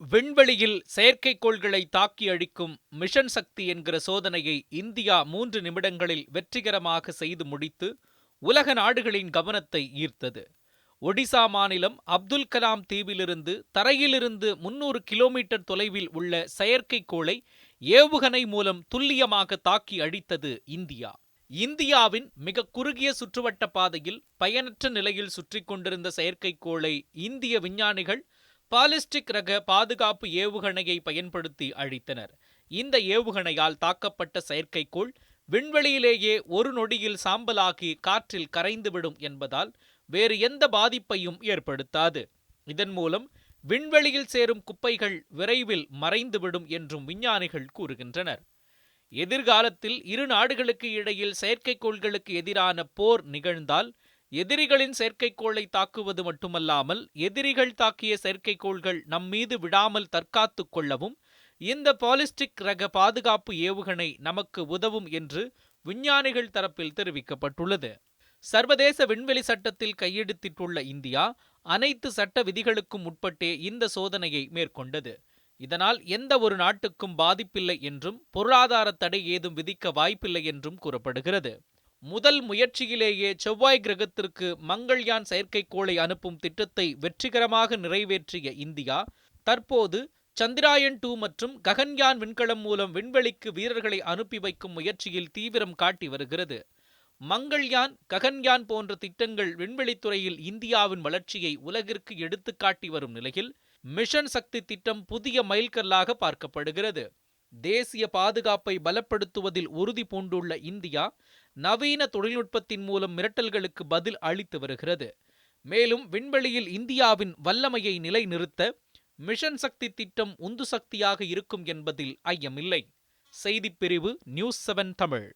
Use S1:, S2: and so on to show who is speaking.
S1: விண்வெளியில் செயற்கைக்கோள்களை தாக்கி அழிக்கும் மிஷன் சக்தி என்கிற சோதனையை இந்தியா மூன்று நிமிடங்களில் வெற்றிகரமாக செய்து முடித்து உலக நாடுகளின் கவனத்தை ஈர்த்தது. ஒடிசா மாநிலம் அப்துல் கலாம் தீவிலிருந்து தரையிலிருந்து முன்னூறு கிலோமீட்டர் தொலைவில் உள்ள செயற்கைக்கோளை ஏவுகணை மூலம் துல்லியமாக தாக்கி அழித்தது இந்தியா. இந்தியாவின் மிக குறுகிய சுற்றுவட்ட பாதையில் பயனற்ற நிலையில் சுற்றி கொண்டிருந்த செயற்கைக்கோளை இந்திய விஞ்ஞானிகள் பாலிஸ்டிக் ரக பாதுகாப்பு ஏவுகணையை பயன்படுத்தி அழித்தனர். இந்த ஏவுகணையால் தாக்கப்பட்ட செயற்கைக்கோள் விண்வெளியிலேயே ஒரு நொடியில் சாம்பலாகி காற்றில் கரைந்துவிடும் என்பதால் வேறு எந்த பாதிப்பையும் ஏற்படுத்தாது. இதன் மூலம் விண்வெளியில் சேரும் குப்பைகள் விரைவில் மறைந்துவிடும் என்றும் விஞ்ஞானிகள் கூறுகின்றனர். எதிர்காலத்தில் இரு நாடுகளுக்கு இடையில் செயற்கைக்கோள்களுக்கு எதிரான போர் நிகழ்ந்தால் எதிரிகளின் செயற்கைக்கோளை தாக்குவது மட்டுமல்லாமல் எதிரிகள் தாக்கிய செயற்கைக்கோள்கள் நம் மீது விடாமல் தற்காத்து கொள்ளவும் இந்த பாலிஸ்டிக் ரக பாதுகாப்பு ஏவுகணை நமக்கு உதவும் என்று விஞ்ஞானிகள் தரப்பில் தெரிவிக்கப்பட்டுள்ளது. சர்வதேச விண்வெளி சட்டத்தில் கையெழுத்திட்டுள்ள இந்தியா அனைத்து சட்ட விதிகளுக்கும் உட்பட்டே இந்த சோதனையை மேற்கொண்டது. இதனால் எந்த ஒரு நாட்டுக்கும் பாதிப்பில்லை என்றும் பொருளாதார தடை ஏதும் விதிக்க வாய்ப்பில்லை என்றும் கூறப்படுகிறது. முதல் முயற்சியிலேயே செவ்வாய் கிரகத்திற்கு மங்கள்யான் செயற்கைக்கோளை அனுப்பும் திட்டத்தை வெற்றிகரமாக நிறைவேற்றிய இந்தியா தற்போது சந்திராயன் டூ மற்றும் ககன்யான் விண்கலம் மூலம் விண்வெளிக்கு வீரர்களை அனுப்பி வைக்கும் முயற்சியில் தீவிரம் காட்டி வருகிறது. மங்கள்யான் ககன்யான் போன்ற திட்டங்கள் விண்வெளித்துறையில் இந்தியாவின் வளர்ச்சியை உலகிற்கு எடுத்துக்காட்டி வரும் நிலையில் மிஷன் சக்தி திட்டம் புதிய மைல்கல்லாக பார்க்கப்படுகிறது. தேசிய பாதுகாப்பை பலப்படுத்துவதில் உறுதி பூண்டுள்ள இந்தியா நவீன தொழில்நுட்பத்தின் மூலம் மிரட்டல்களுக்கு பதில் அளித்து வருகிறது. மேலும் விண்வெளியில் இந்தியாவின் வல்லமையை நிலைநிறுத்த மிஷன் சக்தி திட்டம் உந்து சக்தியாக இருக்கும் என்பதில் ஐயமில்லை. செய்திப்பிரிவு நியூஸ் செவன் தமிழ்.